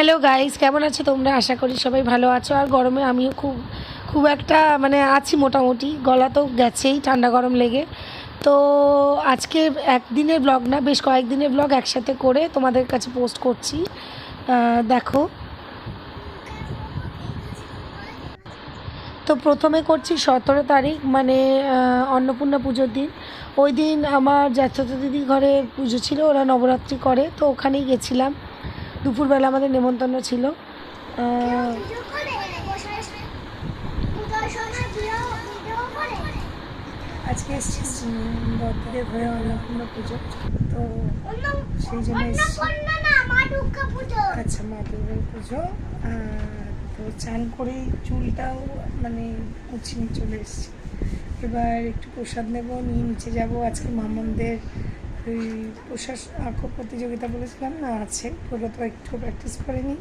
Hello guys কেমন আছো তোমরা? আশা করি সবাই ভালো আছো। আর গরমে আমিও খুব খুব একটা মানে আছি মোটামুটি। গলা তো গেছেই, ঠান্ডা গরম লেগে। তো আজকে একদিনের ব্লগ না, বেশ কয়েকদিনের ব্লগ একসাথে করে তোমাদের কাছে পোস্ট করছি। দেখো। তো প্রথমে করছি সতেরো তারিখ মানে অন্নপূর্ণা পুজোর দিন। ওই দিন আমার জ্যাঠাতো দিদি ঘরে পুজো ছিল, ওরা নবরাত্রি করে, তো ওখানেই গেছিলাম। দুপুরবেলা আমাদের নেমন্তন্ন ছিল। করে করে আজকে এসছি বদ্রীদের ঘরে অন্নপূর্ণ পুজো। তো সেই জন্য আচ্ছা মা দুর্গার পুজো। তো চান করেই চুলটাও মানে কুচিয়ে চলে এসেছি। এবার একটু প্রসাদ নেব, নিয়ে নিচে যাব। আজকে মামনদের ওই প্রসাদ আঁকো প্রতিযোগিতা বলেছিলাম না, আছে। ওগুলো তো একটু প্র্যাকটিস করেনি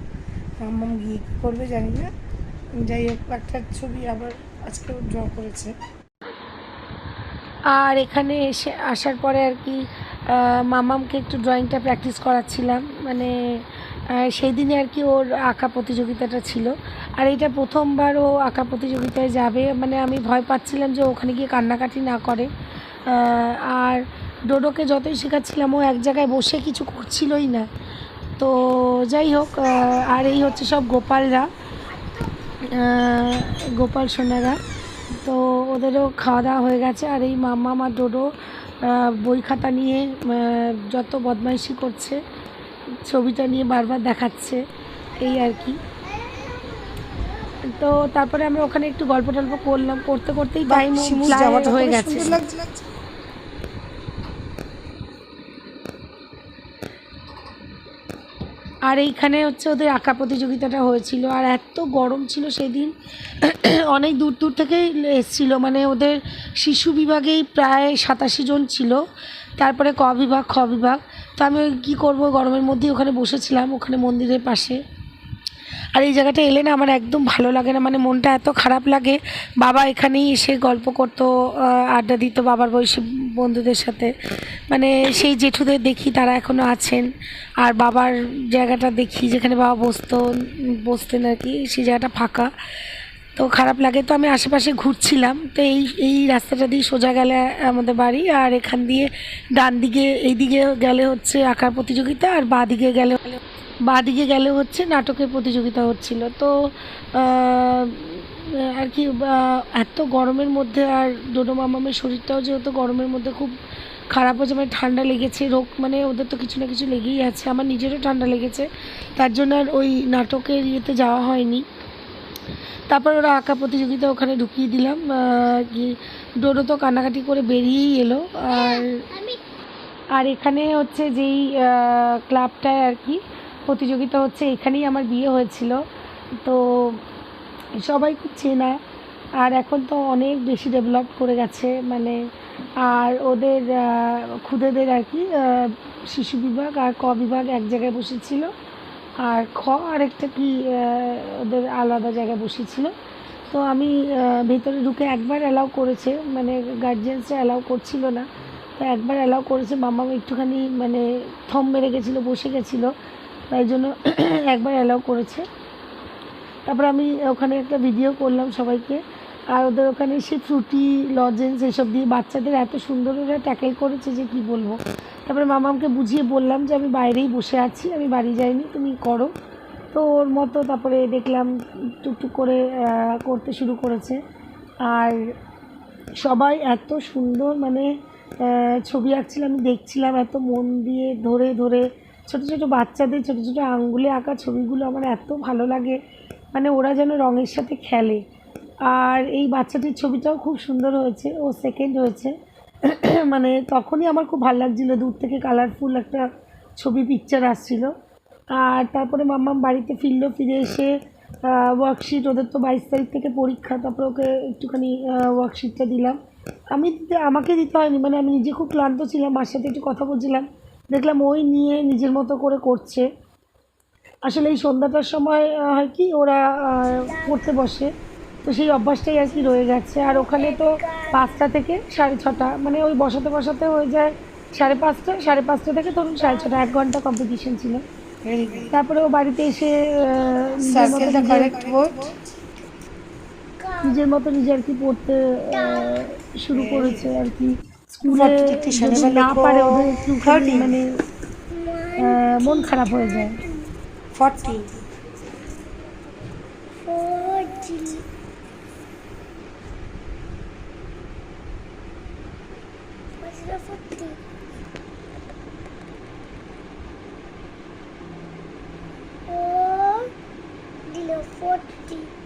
মাম্মাম গিয়ে করবে জানি না। যাই হোক, একটা ছবি আবার আজকে ড্র করেছে। আর এখানে এসে আসার পরে আর কি মামামকে একটু ড্রয়িংটা প্র্যাকটিস করাচ্ছিলাম। মানে সেই দিনে আর কি ওর আঁকা প্রতিযোগিতাটা ছিল। আর এটা প্রথমবার ও আঁকা প্রতিযোগিতায় যাবে। মানে আমি ভয় পাচ্ছিলাম যে ওখানে গিয়ে কান্নাকাটি না করে। আর ডোডোকে যতই শেখাচ্ছিলাম ও এক জায়গায় বসে কিছু করছিলই না। তো যাই হোক আর এই হচ্ছে সব গোপালরা গোপাল সোনারা। তো ওদেরও খাওয়া দাওয়া হয়ে গেছে আর এই মাম্মা আমার ডোডো বই খাতা নিয়ে যত বদমাইশি করছে ছবিটা নিয়ে বারবার দেখাচ্ছে এই আর কি। তো তারপরে আমরা ওখানে একটু গল্প টল্প করলাম করতে করতেই টাইম হয়ে গেছে। আর এইখানে হচ্ছে ওদের আঁকা প্রতিযোগিতাটা হয়েছিল। আর এত গরম ছিল সেদিন, অনেক দূর দূর থেকে এসেছিল। মানে ওদের শিশু বিভাগেই প্রায় সাতাশি জন ছিল। তারপরে ক বিভাগ, খ বিভাগ। তো আমি কী করব, গরমের মধ্যেই ওখানে বসেছিলাম, ওখানে মন্দিরের পাশে। আর এই জায়গাটা এলে না আমার একদম ভালো লাগে না। মানে মনটা এত খারাপ লাগে। বাবা এখানেই এসে গল্প করতো আড্ডা দিত বাবার বয়সী বন্ধুদের সাথে। মানে সেই জেঠুদের দেখি তারা এখনও আছেন। আর বাবার জায়গাটা দেখি যেখানে বাবা বসতো, বসতেন আর কি, সেই জায়গাটা ফাঁকা। তো খারাপ লাগে। তো আমি আশেপাশে ঘুরছিলাম। তো এই এই রাস্তাটা দিয়ে সোজা গেলে আমাদের বাড়ি। আর এখান দিয়ে ডান দিকে, এই দিকে গেলে হচ্ছে আঁকার প্রতিযোগিতা। আর বাঁ দিকে গেলে বাঁ দিকে গেলে হচ্ছে নাটকের প্রতিযোগিতা হচ্ছিল। তো আর কি এত গরমের মধ্যে আর ডোডো মামামের শরীরটাও যেহেতু গরমের মধ্যে খুব খারাপ হয়েছে মানে ঠান্ডা লেগেছে, রোগ মানে ওদের তো কিছু না কিছু লেগেই আছে, আমার নিজেরও ঠান্ডা লেগেছে, তার জন্য আর ওই নাটকের ইয়েতে যাওয়া হয়নি। তারপর ওরা আঁকা প্রতিযোগিতা ওখানে ঢুকিয়ে দিলাম ডোডো তো কান্নাকাটি করে বেরিয়েই এলো, আর আর এখানে হচ্ছে যেই ক্লাবটায় আর কি প্রতিযোগিতা হচ্ছে, এখানেই আমার বিয়ে হয়েছিল। তো সবাই খুব চেনা, আর এখন তো অনেক বেশি ডেভেলপ করে গেছে মানে আর ওদের খুদেদের আর কি শিশু বিভাগ আর ক বিভাগ এক জায়গায় বসেছিল, আর খ আরেকটা কি ওদের আলাদা জায়গায় বসেছিল। তো আমি ভেতরে ঢুকে একবার অ্যালাউ করেছে মানে গার্জিয়ানসরা অ্যালাউ করছিল না। তো একবার অ্যালাউ করেছে মামা একটুখানি মানে থম মেরে গেছিল, বসে গেছিল। তাই জন্য একবার অ্যালাউ করেছে। তারপর আমি ওখানে একটা ভিডিও করলাম সবাইকে। আর ওদের ওখানে সে ফ্রুটি লজেন্স এসব দিয়ে বাচ্চাদের এত সুন্দর ওরা ট্যাকেল করেছে যে কি বলব। তারপরে মামাকে বুঝিয়ে বললাম যে, আমি বাইরেই বসে আছি, আমি বাড়ি যাইনি, তুমি করো। তো ওর মতো তারপরে দেখলাম টুকটুক করে করতে শুরু করেছে। আর সবাই এত সুন্দর মানে ছবি আঁকছিল, আমি দেখছিলাম এত মন দিয়ে ধরে ধরে ছোট ছোট বাচ্চাদের, ছোট ছোট আঙ্গুলে আঁকা ছবিগুলো আমার এত ভালো লাগে। মানে ওরা যেন রঙের সাথে খেলে। আর এই বাচ্চাটির ছবিটাও খুব সুন্দর হয়েছে, ও সেকেন্ড হয়েছে। মানে তখনই আমার খুব ভালো লাগছিল, দূর থেকে কালারফুল একটা ছবি পিকচার আসছিল। আর তারপরে মাম্মাম বাড়িতে ফিরলো, ফিরে এসে ওয়ার্কশিট ওদের তো বাইশ তারিখ থেকে পরীক্ষা, তারপরে ওকে একটুখানি ওয়ার্কশিটটা দিলাম। আমি আমাকে দিতে হয়নি মানে আমি নিজে খুব ক্লান্ত ছিলাম, মার সাথে একটু কথা বলছিলাম। দেখলাম ওই নিয়ে নিজের মতো করে করছে। আসলে এই সন্ধ্যাটার সময় হয় কি ওরা পড়তে বসে। তো সেই অভ্যাসটাই আর কি রয়ে গেছে। আর ওখানে তো পাঁচটা থেকে সাড়ে ছটা মানে ওই বসাতে বসাতে হয়ে যায় সাড়ে পাঁচটা সাড়ে পাঁচটা থেকে ধরুন সাড়ে ছটা এক ঘণ্টা কম্পিটিশন ছিল। তারপরে ও বাড়িতে এসে নিজের মতো নিজে আর কি পড়তে শুরু করেছে আর কি। স্কুলে যদি না পারে ওদের একটু। মানে মন খারাপ হয়ে যায় ফর্টি.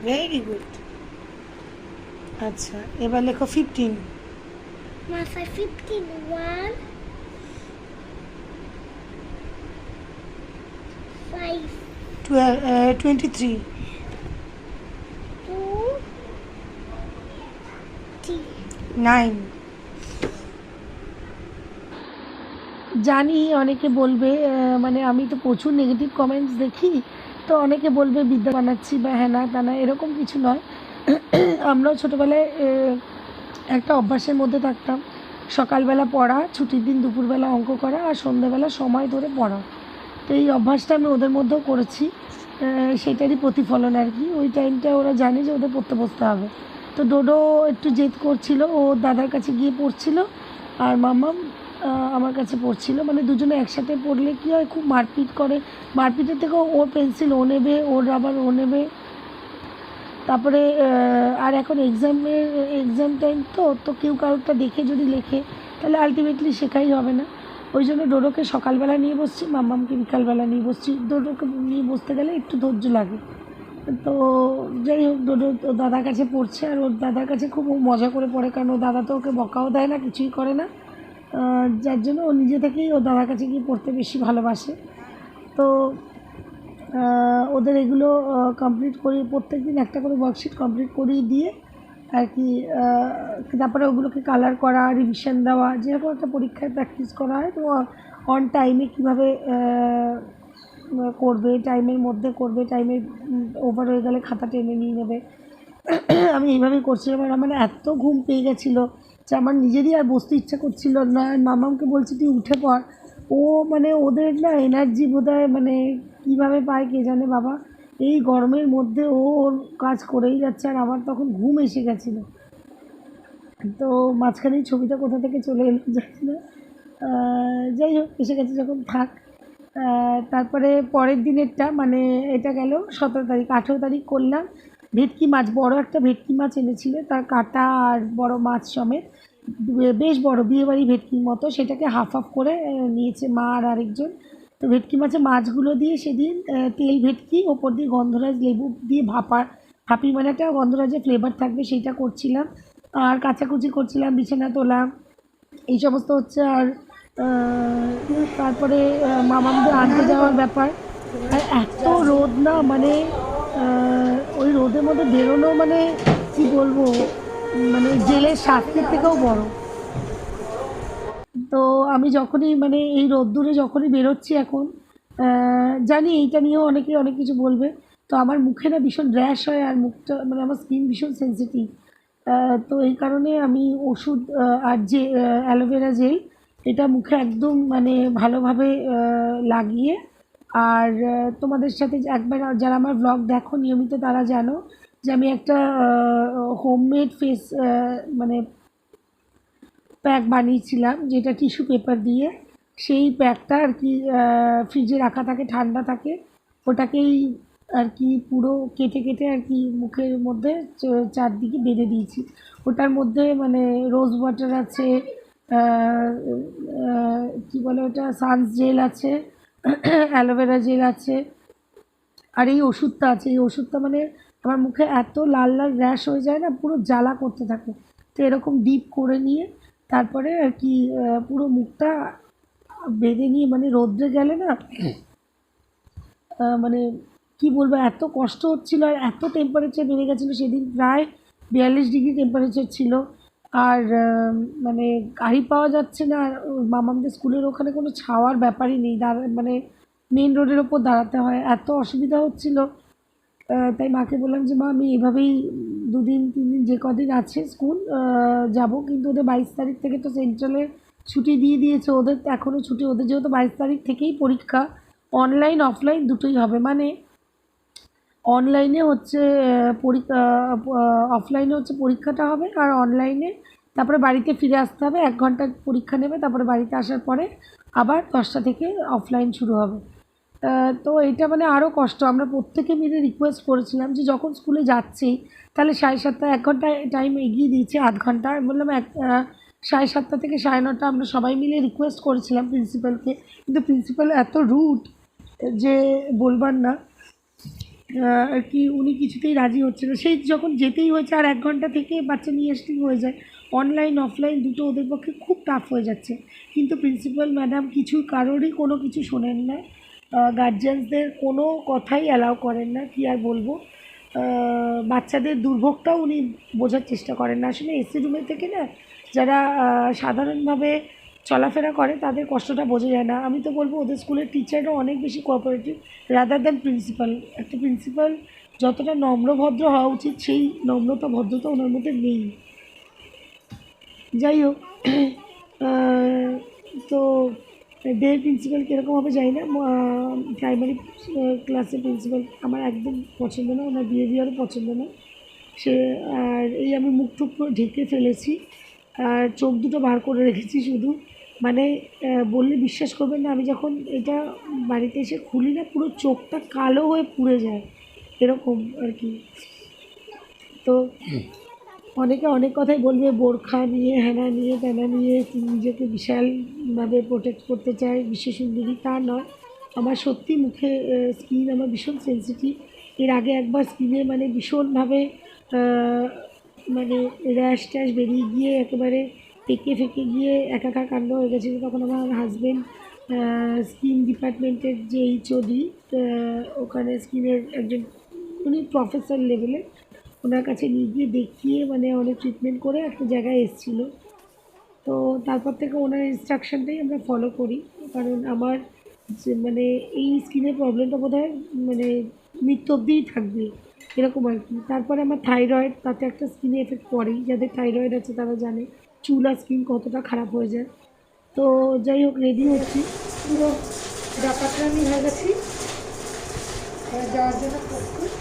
ভেরি গুড আচ্ছা এবার লেখো ফিফটিন মাথায় fifteen. One, three. জানি অনেকে বলবে মানে আমি তো প্রচুর নেগেটিভ কমেন্টস দেখি তো অনেকে বলবে বিদ্যা বানাচ্ছি বা হ্যাঁ না তা না এরকম কিছু নয় আমরাও ছোটোবেলায় একটা অভ্যাসের মধ্যে থাকতাম। সকালবেলা পড়া ছুটির দিন দুপুরবেলা অঙ্ক করা আর সন্ধ্যেবেলা সময় ধরে পড়া। তো এই অভ্যাসটা আমি ওদের মধ্যেও করেছি। সেটারই প্রতিফলন আর কি। ওই টাইমটা ওরা জানে যে ওদের পড়তে বসতে হবে। তো ডোডো একটু জেদ করছিল। ও দাদার কাছে গিয়ে পড়ছিল আর মাম্মাম আহ, আমার কাছে পড়ছিল। মানে দুজনে একসাথে পড়লে কী হয় খুব মারপিট করে। মারপিটের থেকেও ওর পেন্সিল ও নেবে ওর রাবার ও নেবে। তারপরে আর এখন এক্সামের এক্সাম টাইম তো তো কেউ কারোরটা দেখে যদি লেখে, তাহলে আলটিমেটলি শেখাই হবে না। ওই জন্য ডোডোকে সকালবেলা নিয়ে বসছি, মাম্মামকে বিকালবেলা নিয়ে বসছি। ডোডোকে নিয়ে বসতে গেলে একটু ধৈর্য লাগে। তো যাই হোক, ডোডো দাদার কাছে পড়ছে, আর ওর দাদার কাছে খুব ও মজা করে পড়ে, কারণ ওর দাদা তো ওকে বকাও দেয় না, কিছুই করে না। যার জন্য ও নিজে থেকেই ও দাদার কাছে গিয়ে পড়তে বেশি ভালোবাসে। তো ওদের এগুলো কমপ্লিট করে প্রত্যেক দিন একটা করে ওয়ার্কশিট কমপ্লিট করিয়ে দিয়ে আর কি তারপরে ওগুলোকে কালার করা রিভিশন দেওয়া, যেরকম একটা পরীক্ষায় প্র্যাকটিস করা হয়, তো অন টাইমে কীভাবে করবে টাইমের মধ্যে করবে টাইমে ওভার হয়ে গেলে খাতা টেনে নিয়ে নেবে। আমি এইভাবেই করছিলাম আর আমার এত ঘুম পেয়ে গেছিল যে আমার নিজেরই আর বসতে ইচ্ছা করছিল না। মামামকে বলছি, তুই উঠে পড়। ও মানে ওদের না এনার্জি বোধহয় মানে কীভাবে পায় কে জানে বাবা? এই গরমের মধ্যে ও ওর কাজ করেই যাচ্ছে আর আমার তখন ঘুম এসে গেছিল। তো মাঝখানে ছবিটা কোথা থেকে চলে এলো না। যাই হোক, এসে গেছে যখন, থাক। তারপরে পরের দিনেরটা মানে এটা গেল সতেরো তারিখ, আঠেরো তারিখ করলাম। ভেটকি মাছ, বড় একটা ভেটকি মাছ এনেছিল, তার কাটা আর বড় মাছ সমেত। বেশ বড় বিয়েবাড়ি ভেটকির মতো, সেটাকে হাফ হাফ করে নিয়েছে মা আর আরেকজন। তো ভেটকি মাছে মাছগুলো দিয়ে সেদিন তেল ভেটকি, ওপর দিয়ে গন্ধরাজ লেবু দিয়ে ভাপা, ভাপি মানে একটা গন্ধরাজের ফ্লেভার থাকবে, সেইটা করছিলাম। আর কাচাকুচি করছিলাম, বিছানা তোলা, এই সমস্ত হচ্ছে আর তারপরে মামামদের আনতে যাওয়ার ব্যাপার। আর এত রোদ না মানে ওই রোদের মধ্যে বেরোনো মানে কি বলব মানে জেলের শাস্তির থেকেও বড়। আমি যখনই মানে এই রোদ্দুরে যখনই বেরোচ্ছি এখন জানি এইটা নিয়েও অনেকে অনেক কিছু বলবে, তো আমার মুখে না ভীষণ র্যাশ হয় আর মুখটা মানে আমার স্কিন ভীষণ সেন্সিটিভ তো এই কারণে আমি ওষুধ আর যে অ্যালোভেরা জেল এটা মুখে একদম মানে ভালোভাবে লাগিয়ে, আর তোমাদের সাথে একবার যারা আমার ব্লগ দেখো, নিয়মিত তারা জানো যে আমি একটা হোমমেড ফেস মানে প্যাক বানিয়েছিলাম, যেটা টিস্যু পেপার দিয়ে। সেই প্যাকটা আর কি ফ্রিজে রাখা থাকে, ঠান্ডা থাকে। ওটাকেই আর কি পুরো কেটে কেটে আর কি মুখের মধ্যে চারদিকে বেঁধে দিয়েছি। ওটার মধ্যে মানে রোজ ওয়াটার আছে কি বলে ওটা সানস জেল আছে অ্যালোভেরা জেল আছে। আর এই ওষুধটা আছে, এই ওষুধটা মানে আমার মুখে এত লাল লাল র্যাশ হয়ে যায় না, পুরো জ্বালা করতে থাকে। তো এরকম ডিপ করে নিয়ে তারপরে আর কি পুরো মুখটা বেঁধে নিয়ে মানে রোদ্রে গেলে না মানে কি বলব, এত কষ্ট হচ্ছিল আর এত টেম্পারেচার বেড়ে গেছিল সেদিন, প্রায় বিয়াল্লিশ ডিগ্রি টেম্পারেচার ছিল। আর মানে গাড়ি পাওয়া যাচ্ছে না, আর মামাদের স্কুলের ওখানে কোনো ছাওয়ার ব্যাপারই নেই, দাঁড়া মানে মেন রোডের ওপর দাঁড়াতে হয়, এত অসুবিধা হচ্ছিল। তাই মাকে বললাম যে, মা, আমি এভাবেই দুদিন তিন দিন যে কদিন আছে স্কুল যাব, কিন্তু ওদের বাইশ তারিখ থেকে তো সেন্ট্রালে ছুটি দিয়ে দিয়েছে ওদের এখনও ছুটি, ওদের যেহেতু বাইশ তারিখ থেকেই পরীক্ষা, অনলাইন, অফলাইন দুটোই হবে। মানে অনলাইনে হচ্ছে পরীক্ষা অফলাইনে হচ্ছে পরীক্ষাটা হবে আর অনলাইনে তারপরে বাড়িতে ফিরে আসতে হবে, এক ঘণ্টার পরীক্ষা নেবে, তারপরে বাড়িতে আসার পরে আবার দশটা থেকে অফলাইন শুরু হবে। তো এটা মানে আরও কষ্ট। আমরা প্রত্যেকে মিলে রিকোয়েস্ট করেছিলাম যে যখন স্কুলে যাচ্ছি, তাহলে সাড়ে সাতটা, এক ঘণ্টা টাইম এগিয়ে দিয়েছে, আধ ঘণ্টা। আমি বললাম, এক সাড়ে সাতটা থেকে সাড়ে নটা আমরা সবাই মিলে রিকোয়েস্ট করেছিলাম প্রিন্সিপালকে কিন্তু প্রিন্সিপাল এত রুট যে বলবার না। আর কি উনি কিছুতেই রাজি হচ্ছে না। সেই যখন যেতেই হয়েছে, আর এক ঘণ্টা থেকে বাচ্চা নিয়ে আসতেই হয়ে যায়। অনলাইন অফলাইন দুটো ওদের পক্ষে খুব টাফ হয়ে যাচ্ছে। কিন্তু প্রিন্সিপাল ম্যাডাম কিছু কারোরই কোনো কিছু শোনেন না। গার্জিয়ানসদের কোনো কথাই অ্যালাউ করেন না, কি আর বলব? বাচ্চাদের দুর্ভোগটাও উনি বোঝার চেষ্টা করেন না। আসলে এসি রুমে থেকে না, যারা সাধারণভাবে চলাফেরা করে, তাদের কষ্টটা বোঝা যায় না। আমি তো বলব, ওদের স্কুলের টিচাররা অনেক বেশি কোঅপারেটিভ রাদার দ্যান প্রিন্সিপাল একটা প্রিন্সিপাল যতটা নম্রভদ্র হওয়া উচিত, সেই নম্রতা, ভদ্রতা ওনার মধ্যে নেই। যাই হোক তো ডের প্রিন্সিপাল কীরকম হবে জানি না প্রাইমারি ক্লাসের প্রিন্সিপাল আমার একদম পছন্দ না, ওনার বিহেভিয়ারও পছন্দ না। সে, আর এই আমি মুখ টুক ঢেকে ফেলেছি, আর চোখ দুটো বার করে রেখেছি শুধু। মানে বললে বিশ্বাস করবেন না, আমি যখন এটা বাড়িতে এসে খুলি না, পুরো চোখটা কালো হয়ে পুড়ে যায়, এরকম আর কি। তো অনেকে অনেক কথাই বলবে, বোরখা নিয়ে হ্যানা নিয়ে, তেনা নিয়ে, নিজেকে বিশালভাবে প্রোটেক্ট করতে চায় বিশ্ব সুন্দরী, তা নয়। আমার সত্যি মুখে স্কিন আমার ভীষণ সেন্সিটিভ এর আগে একবার স্কিনে মানে ভীষণভাবে মানে র্যাশ ট্যাশ বেরিয়ে গিয়ে একেবারে পেকে ফেকে গিয়ে একাকার কাণ্ড হয়ে গেছিল তখন আমার হাজবেন্ড স্কিন ডিপার্টমেন্টের যে এইচওডি ওখানে স্কিনের একজন, উনি প্রফেসর লেভেলে ওনার কাছে নিয়ে গিয়ে দেখিয়ে মানে অনেক ট্রিটমেন্ট করে একটা জায়গায় এসেছিল। তো তারপর থেকে ওনার ইনস্ট্রাকশনটাই আমরা ফলো করি। কারণ আমার মানে এই স্কিনের প্রবলেমটা বোধ মানে মৃত্যু অবধিই থাকবে এরকম আর কি। তারপরে আমার থাইরয়েড তাতে একটা স্কিনে এফেক্ট পড়েই। যাদের থাইরয়েড আছে তারা জানে চুল আর স্কিন কতটা খারাপ হয়ে যায়। তো যাই হোক রেডি হচ্ছি। পুরো ব্যাপারটা আমি হয়ে গেছি। যাওয়ার জন্য প্রস্তুত।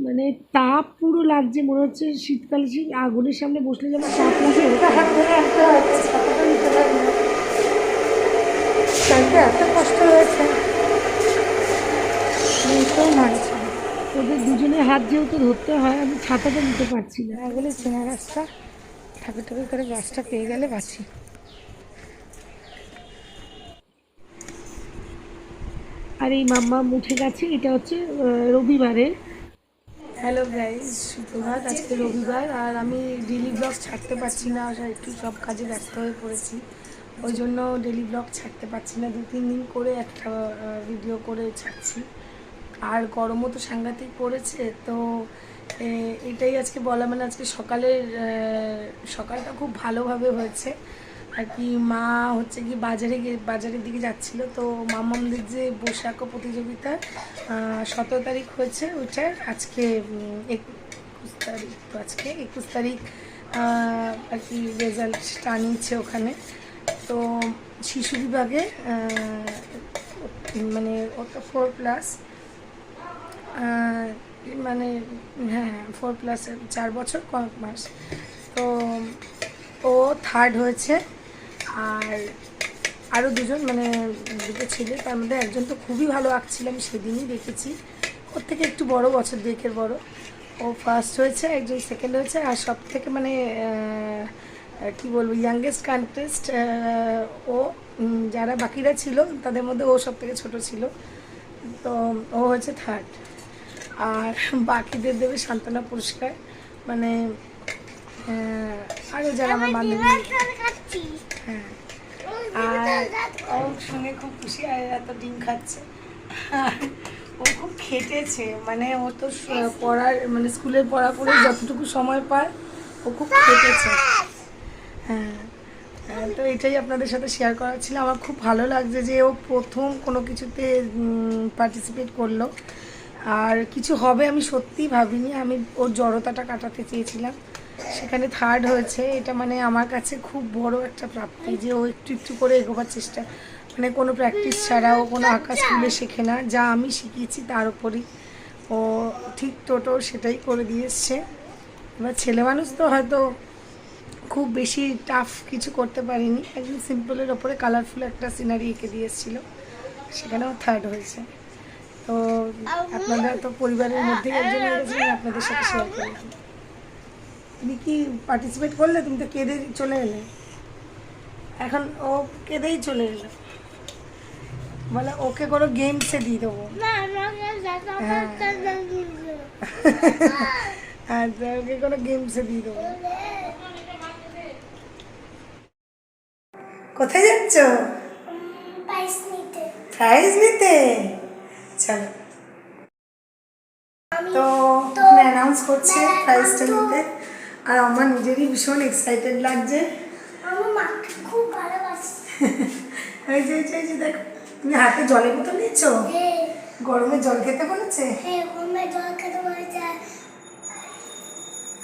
মানে তাপ পুরো লাগছে মনে হচ্ছে শীতকালে সেই আগুনের সামনে বসলে যেমন তাপ লাগে এত কষ্ট হয়েছে। মানছে ওদের দুজনের হাত যেহেতু ধরতে হয় আমি ছাতাটা নিতে পারছি না। এগুলো চেনা গাছটা ঠাকুর ঠাকুর করে গাছটা পেয়ে গেলে বাঁচি। আর এই মাম্মা উঠে গেছে এটা হচ্ছে আহ, রবিবারের হ্যালো গাইজ সুপ্রভাত। আজকে রবিবার, আর আমি ডেলি ব্লগ ছাড়তে পারছি না, আর একটু সব কাজে ব্যস্ত হয়ে পড়েছি। ওই জন্য ডেলি ব্লগ ছাড়তে পারছি না। দু, তিন দিন করে একটা ভিডিও করে ছাড়ছি। আর গরমও তো সাংঘাতিক পড়েছে, তো এটাই আজকে বলা মানে আজকে সকালের সকালটা খুব ভালোভাবে হয়েছে। আর কি মা হচ্ছে কি বাজারে বাজারের দিকে যাচ্ছিল। তো মামামদের যে বৈশাখ প্রতিযোগিতা সতেরো তারিখ হয়েছে ওইটার আজকে একুশ তারিখ, তো আজকে একুশ তারিখ আর কি রেজাল্ট নিচ্ছে ওখানে। তো শিশু বিভাগে মানে ওটা ফোর প্লাস মানে হ্যাঁ ফোর প্লাস চার বছর কয়েক মাস। তো ও থার্ড হয়েছে। আর আরও দুজন মানে দুটো ছেলে, তার মধ্যে একজন তো খুবই ভালো আঁকছিল, আমি সেদিনই দেখেছি। ওর থেকে একটু বড়, বছর দুয়েকের বড়। ও ফার্স্ট হয়েছে, একজন সেকেন্ড হয়েছে, আর সব থেকে মানে কি বলব ইয়াংগেস্ট কন্টেস্ট ও যারা বাকিরা ছিল, তাদের মধ্যে ও সব থেকে ছোট ছিল। তো ও হচ্ছে থার্ড আর বাকিদের দেবে সান্ত্বনা পুরস্কার। মানে আরও যারা আমার বান্ধবী। হ্যাঁ। আর ওর সঙ্গে খুব খুশি আর এত ডিম খাচ্ছে। ও খুব খেটেছে মানে ও তো পড়ার মানে স্কুলের পড়া করে যতটুকু সময় পায় ও খুব খেটেছে। হ্যাঁ। হ্যাঁ, তো এটাই আপনাদের সাথে শেয়ার করা ছিল। আমার খুব ভালো লাগছে যে ও প্রথম কোনো কিছুতে পার্টিসিপেট করল। আর কিছু হবে আমি সত্যিই ভাবিনি। আমি ওর জড়তাটা কাটাতে চেয়েছিলাম। সেখানে থার্ড হয়েছে। এটা মানে আমার কাছে খুব বড় একটা প্রাপ্তি যে ও একটু একটু করে এগোবার চেষ্টা। মানে কোনো প্র্যাকটিস ছাড়া ও কোনো আঁকা স্কুলে শেখে না। যা আমি শিখিয়েছি তার উপরই। ও ঠিক টোটো সেটাই করে দিয়ে এসছে। এবার ছেলে মানুষ তো হয়তো খুব বেশি টাফ কিছু করতে পারিনি। একদম সিম্পলের ওপরে কালারফুল একটা সিনারি এঁকে দিয়ে সেখানেও থার্ড হয়েছে। তো আপনারা তো পরিবারের মধ্যেই একজন আপনাদের সাথে শেয়ার করলাম। তুমি কি পার্টিসিপেট করলে? তুমি তো কেঁদে চলে এলে। এখন ও কেঁদেই চলে এলো। বলে ওকে কোনো গেমসে দিয়ে দেবো। আচ্ছা ওকে কোনো গেমসে দিয়ে দেবো। কোথায় যাচ্ছ? প্রাইজ নিতে। চলো। তো অ্যানাউন্স করছে প্রাইজটা নিতে। আর আমার নিজেরই ভীষণ এক্সাইটেড লাগছে। খুব ভালোবাসি। দেখো তুমি হাতে জলের বোতল নিয়েছো? হ্যাঁ। গরমে জল খেতে বলেছে? হ্যাঁ গরমে জল খেতে বলেছে।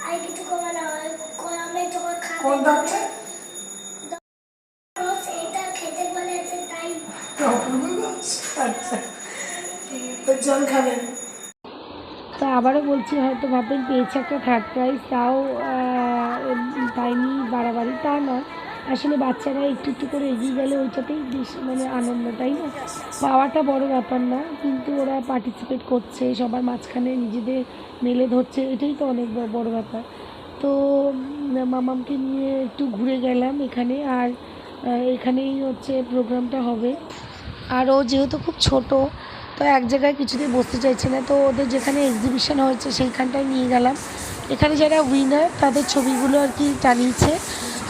আর কিছু করে না ওই গরমে জল খাবে কোন ডক্টর রোজ এটা খেতে বলেছে তাই আচ্ছা তো জল খাবেন তো আবারও বলছি, হয়তো ভাববেন পেয়েছে একটা থার্ড প্রাইজ তাও পাইনি বাড়াবাড়ি, তা নয়। আসলে বাচ্চারা একটু একটু করে এগিয়ে গেলে ওইটাতেই বেশ মানে আনন্দ, তাই না? পাওয়াটা বড় ব্যাপার না, কিন্তু ওরা পার্টিসিপেট করছে, সবার মাঝখানে নিজেদের মেলে ধরছে, এটাই তো অনেক বড় ব্যাপার। তো মামামকে নিয়ে একটু ঘুরে গেলাম এখানে, আর এখানেই হচ্ছে প্রোগ্রামটা হবে। আর ও যেহেতু খুব ছোট তো এক জায়গায় কিছুতেই বসতে চাইছে না, তো ওদের যেখানে এক্সিবিশন হয়েছে সেইখানটায় নিয়ে গেলাম। এখানে যারা উইনার তাদের ছবিগুলো আর কি টানিয়েছে।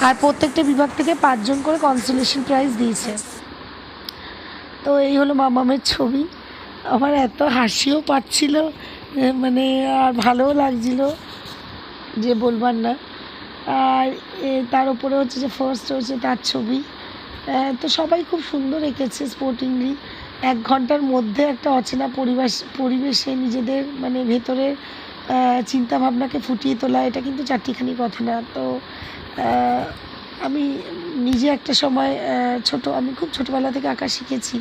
আর প্রত্যেকটা বিভাগ থেকে পাঁচজন করে কনসোলেশন প্রাইজ দিয়েছে। তো এই হলো মামামের ছবি। আমার এত হাসিও পাচ্ছিল মানে আর ভালোও লাগছিল, যে বলবার না। আর তার উপরে হচ্ছে যে ফার্স্ট হচ্ছে তার ছবি। তো সবাই খুব সুন্দর এঁকেছে স্পোর্টিংলি এক ঘণ্টার মধ্যে একটা অচেনা পরিবেশ, পরিবেশে নিজেদের মানে ভেতরের চিন্তাভাবনাকে ফুটিয়ে তোলা, এটা কিন্তু চারটিখানি কথা না। তো আমি নিজে একটা সময় ছোট, আমি খুব ছোটোবেলা থেকে আঁকা শিখেছি।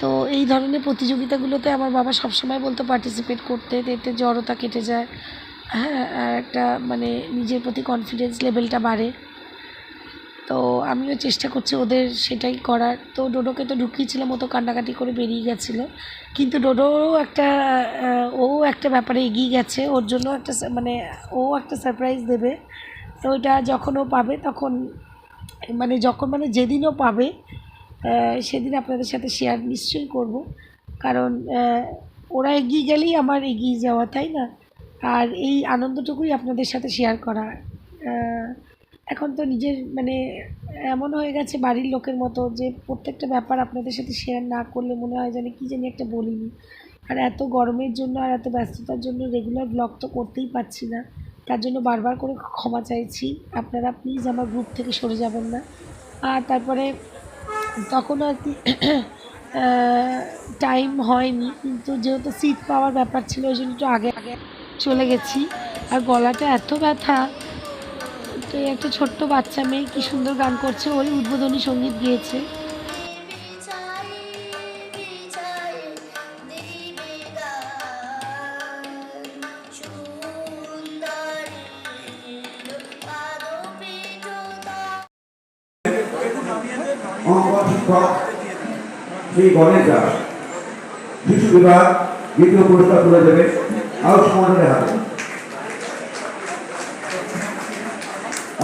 তো এই ধরনের প্রতিযোগিতাগুলোতে আমার বাবা সবসময় বলতো পার্টিসিপেট করতে এতে জড়তা কেটে যায়। হ্যাঁ আর একটা মানে নিজের প্রতি কনফিডেন্স লেভেলটা বাড়ে। তো আমিও চেষ্টা করছি ওদের সেটাই করার। তো ডোডোকে তো ঢুকিয়েছিলাম, ও তো কান্নাকাটি করে বেরিয়ে গেছিল। কিন্তু ডোডোও একটা ও একটা ব্যাপারে এগিয়ে গেছে, ওর জন্য একটা মানে ও একটা সারপ্রাইজ দেবে। তো ওইটা যখন ও পাবে তখন মানে যখন মানে যেদিনও পাবে সেদিন আপনাদের সাথে শেয়ার নিশ্চয়ই করব। কারণ ওরা এগিয়ে গেলেই আমার এগিয়ে যাওয়া, তাই না? আর এই আনন্দটুকুই আপনাদের সাথে শেয়ার করা এখন তো নিজের মানে এমন হয়ে গেছে বাড়ির লোকের মতো যে প্রত্যেকটা ব্যাপার আপনাদের সাথে শেয়ার না করলে মনে হয় জানি কী জানি একটা বলিনি। আর এত গরমের জন্য আর এত ব্যস্ততার জন্য রেগুলার ব্লগ তো করতেই পারছি না। তার জন্য বারবার করে ক্ষমা চাইছি। আপনারা প্লিজ আমার গ্রুপ থেকে সরে যাবেন না। আর তারপরে তখন আর কি টাইম হয়নি। কিন্তু যেহেতু সিট পাওয়ার ব্যাপার ছিল, ওই জন্য একটু আগে আগে চলে গেছি। আর গলাটা এত ব্যথা তো এই একটা ছোট্ট বাচ্চা মেয়ে কি সুন্দর গান করছে ওই উদ্বোধনী সংগীত গিয়েছে। শিক্ষক শ্রী গণেশ দাস শিশু বিভাগ দ্বিতীয় পুরস্কার তুলে দেবে আউস মন্ডলের হাতে।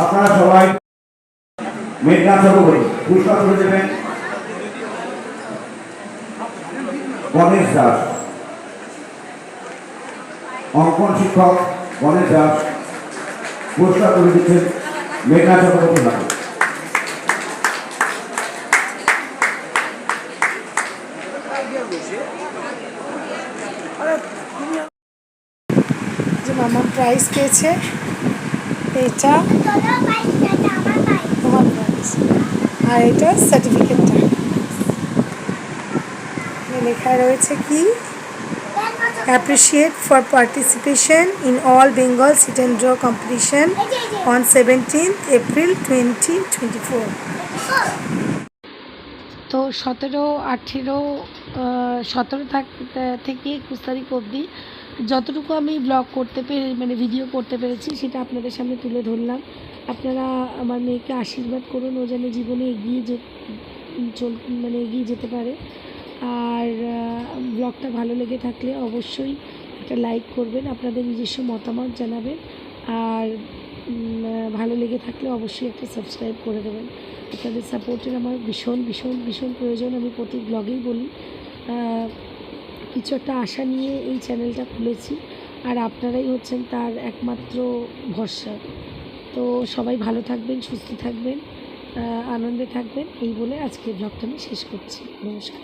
আপনারা সবাই মেঘনা সর্বোপরি পুরস্কার তুলে দেবেন। গণেশ দাস। অঙ্কন শিক্ষক গণেশ দাস। পুরস্কার তুলে দিচ্ছেন মেঘনা চক্রবর্তী হাতে মামা প্রাইজ পেয়েছে। এটা তোমার প্রাইজ আর এটা সার্টিফিকেটটা লেখা রয়েছে কি in all Bengal sit and draw competition এই যে এই on 17th April 2024. তো সতেরো, আঠেরো সতেরো থেকে একুশ তারিখ অবধি যতটুকু আমি ব্লগ করতে পেরে মানে ভিডিও করতে পেরেছি, সেটা আপনাদের সামনে তুলে ধরলাম। আপনারা আমার মেয়েকে আশীর্বাদ করুন, ও যেন জীবনে এগিয়ে যে চল মানে এগিয়ে যেতে পারে। আর ব্লগটা ভালো লেগে থাকলে অবশ্যই একটা লাইক করবেন, আপনাদের নিজস্ব মতামত জানাবেন। আর ভালো লেগে থাকলে অবশ্যই একটা সাবস্ক্রাইব করে দেবেন। আপনাদের সাপোর্টের আমার ভীষণ ভীষণ ভীষণ প্রয়োজন, আমি প্রতি ব্লগেই বলি। কিছু একটা আশা নিয়ে এই চ্যানেলটা খুলেছি। আর আপনারাই হচ্ছেন তার একমাত্র ভরসা। তো সবাই ভালো থাকবেন, সুস্থ থাকবেন আনন্দে থাকবেন। এই বলে আজকে ব্লগটা আমি শেষ করছি। নমস্কার।